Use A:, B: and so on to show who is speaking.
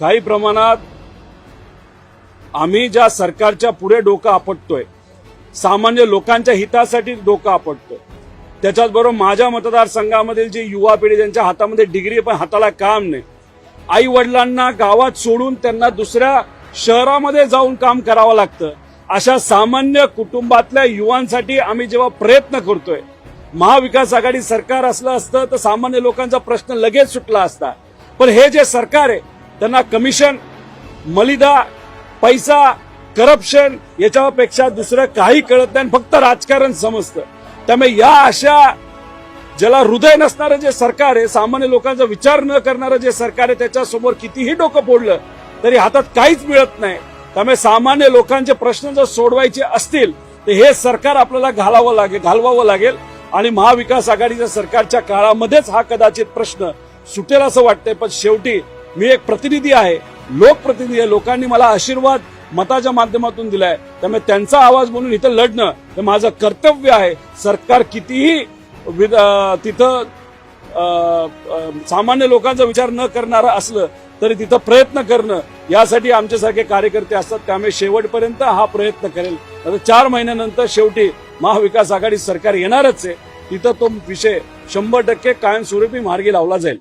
A: काही प्रमाणात आम्ही ज्या सरकारच्या पुढे डोकं आपटतोय सामान्य लोकांच्या हितासाठी डोकं आपटतोय. त्याच्याच बरोबर माझ्या मतदारसंघामधील जी युवा पिढी ज्यांच्या हातामध्ये डिग्री पण हाताला काम नाही आई वडिलांना गावात सोडून त्यांना दुसऱ्या शहरामध्ये जाऊन काम करावं लागतं. अशा सामान्य कुटुंबातल्या युवांसाठी आम्ही जेव्हा प्रयत्न करतोय महाविकास आघाडी सरकार असलं असतं तर सामान्य लोकांचा प्रश्न लगेच सुटला असता. पण हे जे सरकार आहे त्यांना कमिशन मलिदा पैसा करप्शन याच्यापेक्षा दुसरं काही कळत नाही. आणि फक्त राजकारण समजतं. त्यामुळे या अशा ज्याला हृदय नसणारं जे सरकार आहे सामान्य लोकांचा विचार न करणारं जे सरकार आहे त्याच्यासमोर कितीही डोकं फोडलं तरी हातात काहीच मिळत नाही. त्यामुळे सामान्य लोकांचे प्रश्न जर सोडवायचे असतील तर हे सरकार आपल्याला घालावं लागेल घालवावं लागेल. आणि महाविकास आघाडीच्या सरकारच्या काळामध्येच हा कदाचित प्रश्न सुटेल असं वाटतंय. पण शेवटी मी एक प्रतिनिधी आहे. लोकप्रतिनिधी आहे. लोकांनी मला आशीर्वाद मताच्या माध्यमातून दिलाय. त्यामुळे त्यांचा आवाज म्हणून इथं लढणं हे माझं कर्तव्य आहे. सरकार कितीही विद- तिथं सामान्य लोकांचा विचार न करणारं असलं तरी तिथं प्रयत्न करणं यासाठी आमच्यासारखे कार्यकर्ते असतात. त्यामुळे शेवटपर्यंत हा प्रयत्न करेल. आता चार महिन्यानंतर शेवटी महाविकास आघाडी सरकार येणारच आहे. तिथं तो विषय शंभर टक्के कायमस्वरूपी मार्गी लावला जाईल.